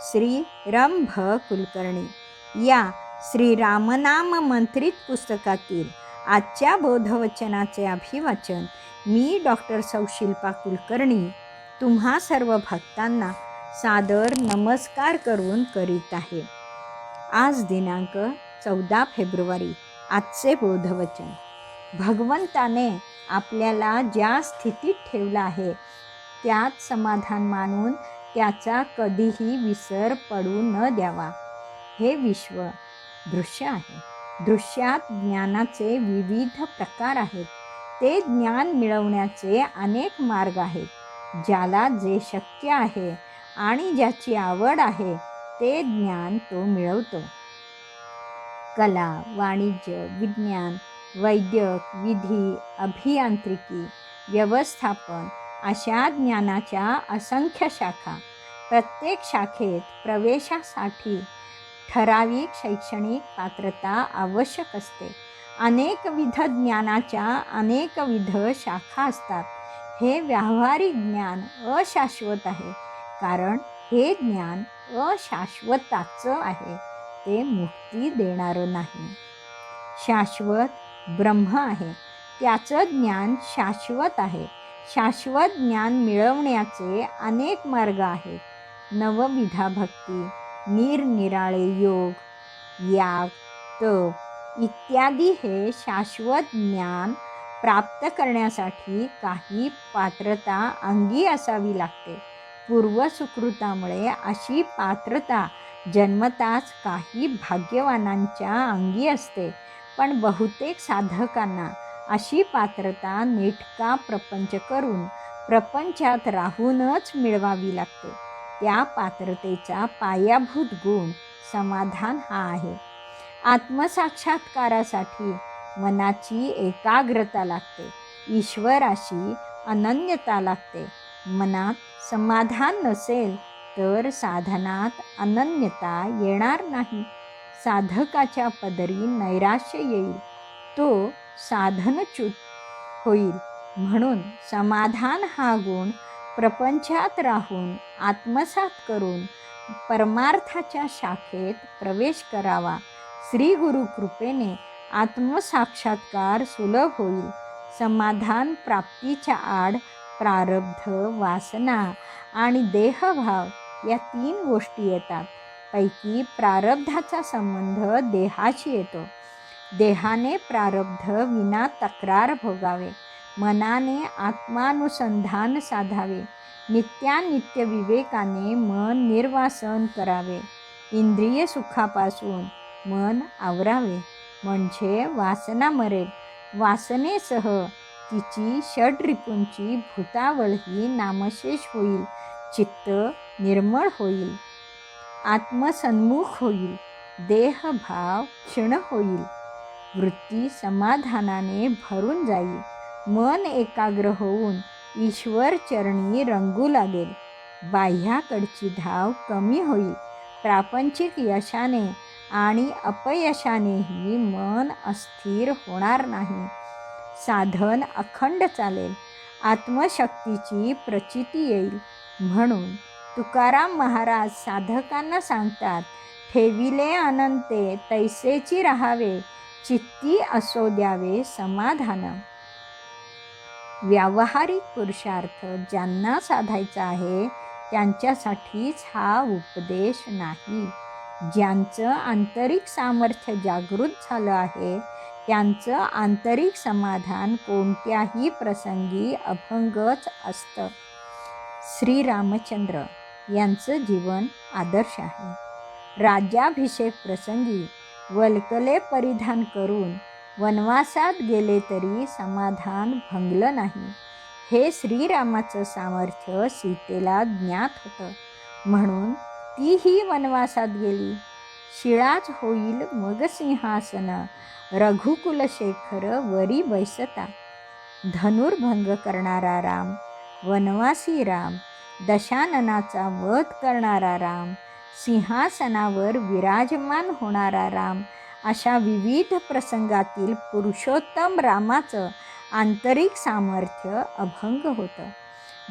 श्री रंभ कुलकर्णी या श्री रामनाम मंत्रित पुस्तकातील आजच्या बोधवचनाचे अभिवाचन मी डॉक्टर सौशिल्पा कुलकर्णी तुम्हा सर्व भक्तांना सादर नमस्कार करून करीत आहे. आज दिनांक चौदा फेब्रुवारी आजचे बोधवचन. भगवंताने आपल्याला ज्या स्थितीत ठेवलं आहे त्यात समाधान मानून त्याचा कधीही विसर पडू न द्यावा. हे विश्व दृश्य आहे. दृश्यात ज्ञानाचे विविध प्रकार आहेत. ते ज्ञान मिळवण्याचे अनेक मार्ग आहेत. ज्याला जे शक्य आहे आणि ज्याची आवड आहे ते ज्ञान तो मिळवतो. कला वाणिज्य विज्ञान वैद्यक विधी अभियांत्रिकी व्यवस्थापन अशा ज्ञानाच्या असंख्य शाखा प्रत्येक शाखेत प्रवेशासाठी ठराविक शैक्षणिक पात्रता आवश्यक असते. अनेकविध ज्ञानाच्या अनेकविध शाखा असतात. हे व्यावहारिक ज्ञान अशाश्वत आहे. कारण हे ज्ञान अशाश्वताचं आहे. ते मुक्ती देणारं नाही. शाश्वत ब्रह्म आहे. त्याचं ज्ञान शाश्वत आहे. शाश्वत ज्ञान मिळवण्याचे अनेक मार्ग आहेत. नवविधा भक्ती निरनिराळे योग याग तप इत्यादी हे शाश्वत ज्ञान प्राप्त करण्यासाठी काही पात्रता अंगी असावी लागते. पूर्वसुकृतामुळे अशी पात्रता जन्मताच काही भाग्यवानांच्या अंगी असते. पण बहुतेक साधकांना अशी पात्रता नेटका प्रपंच करून प्रपंचात राहूनच मिळवावी लागते. त्या पात्रतेचा पायाभूत गुण समाधान हा आहे. आत्मसाक्षात्कारासाठी मनाची एकाग्रता लागते. ईश्वराशी अनन्यता लागते. मनात समाधान नसेल तर साधनात अनन्यता येणार नाही. साधकाच्या पदरी नैराश्य येईल. तो साधनच्युत होईल. म्हणून समाधान हा गुण प्रपंचात राहून आत्मसात करून परमार्थाच्या शाखेत प्रवेश करावा. श्री गुरु कृपेने आत्मसाक्षात्कार सुलभ होईल. समाधान प्राप्तीच्या आड प्रारब्ध वासना आणि देहभाव या तीन गोष्टी येतात. पैकी प्रारब्धाचा संबंध देहाशी येतो. देहाने प्रारब्ध विना तक्रार भोगावे. मनाने आत्मानुसंधान साधावे. नित्यानित्य विवेकाने मन निर्वासन करावे. इंद्रिय सुखापासून मन आवरावे. म्हणजे वासना मरेल. वासनेसह तिची षडरिपूंची भूतावळही नामशेष होईल. चित्त निर्मळ होईल. आत्मसन्मुख होईल. देहभाव क्षीण होईल. वृत्ती समाधानाने भरून जाईल मन एकाग्र होऊन ईश्वर चरणी रंगू लागेल. बाह्याकडची धाव कमी होईल. प्रापंचिक यशाने आणि अपयशानेही मन अस्थिर होणार नाही. साधन अखंड चालेल. आत्मशक्तीची प्रचिती येईल. म्हणून तुकाराम महाराज साधकांना सांगतात ठेविले अनंते तैसेची राहावे. चित्ती असो द्यावे समाधान. व्यावहारिक पुरुषार्थ ज्यांना साधायचा आहे त्यांच्यासाठीच हा उपदेश नाही. ज्यांचं आंतरिक सामर्थ्य जागृत झालं आहे त्यांचं आंतरिक समाधान कोणत्याही प्रसंगी अभंगच असतं. श्रीरामचंद्र यांचं जीवन आदर्श आहे. राज्याभिषेक प्रसंगी वल्कले परिधान करून वनवासात गेले तरी समाधान भंगलं नाही. हे श्रीरामाचं सामर्थ्य सीतेला ज्ञात होतं. म्हणून तीही वनवासात गेली. शिळाच होईल मग सिंहासन रघुकुलशेखर वरी बैसता. धनुर्भंग करणारा राम वनवासी राम दशाननाचा वध करणारा राम सिंहासनावर विराजमान होणारा राम अशा विविध प्रसंगातील पुरुषोत्तम रामाचं आंतरिक सामर्थ्य अभंग होतं.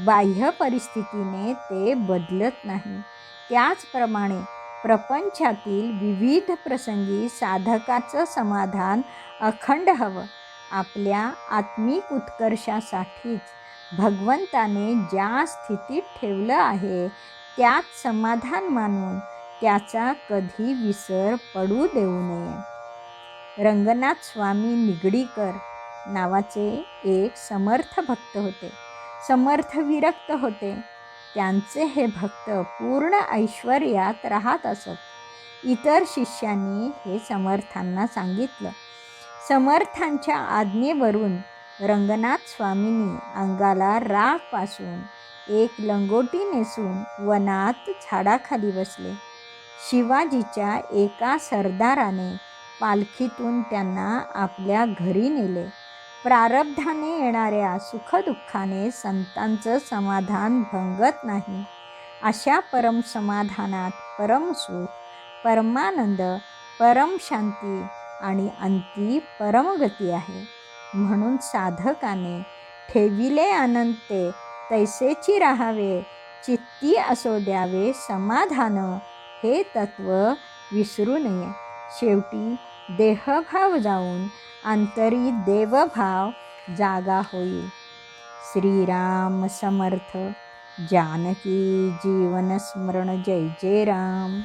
बाह्य परिस्थितीने ते बदलत नाही. त्याचप्रमाणे प्रपंचातील विविध प्रसंगी साधकाचं समाधान अखंड हवं. आपल्या आत्मिक उत्कर्षासाठीच भगवंताने ज्या स्थितीत ठेवलं आहे त्यात समाधान मानून त्याचा कधी विसर पडू देऊ नये. रंगनाथ स्वामी निगडीकर नावाचे एक समर्थ भक्त होते. समर्थ विरक्त होते. त्यांचे हे भक्त पूर्ण ऐश्वर्यात राहत असत. इतर शिष्यांनी हे समर्थांना सांगितलं. समर्थांच्या आज्ञेवरून रंगनाथ स्वामींनी अंगाला रागपासून एक लंगोटी नेसून वनात झाडाखाली बसले. शिवाजीच्या एका सरदाराने पालखीतून त्यांना आपल्या घरी नेले. प्रारब्धाने येणाऱ्या सुखदुःखाने संतांचं समाधान भंगत नाही. अशा परम समाधानात परमसुख परमानंद परमशांती आणि अंती परमगती आहे. म्हणून साधकाने ठेविले अनंते तैसेची राहावे. चित्ती असो द्यावे. समाधान हे तत्व विसरू नये. शेवटी देहभाव जाऊन अंतरी देवभाव जागा होईल. श्रीराम समर्थ. जानकी जीवन स्मरण. जय जय राम.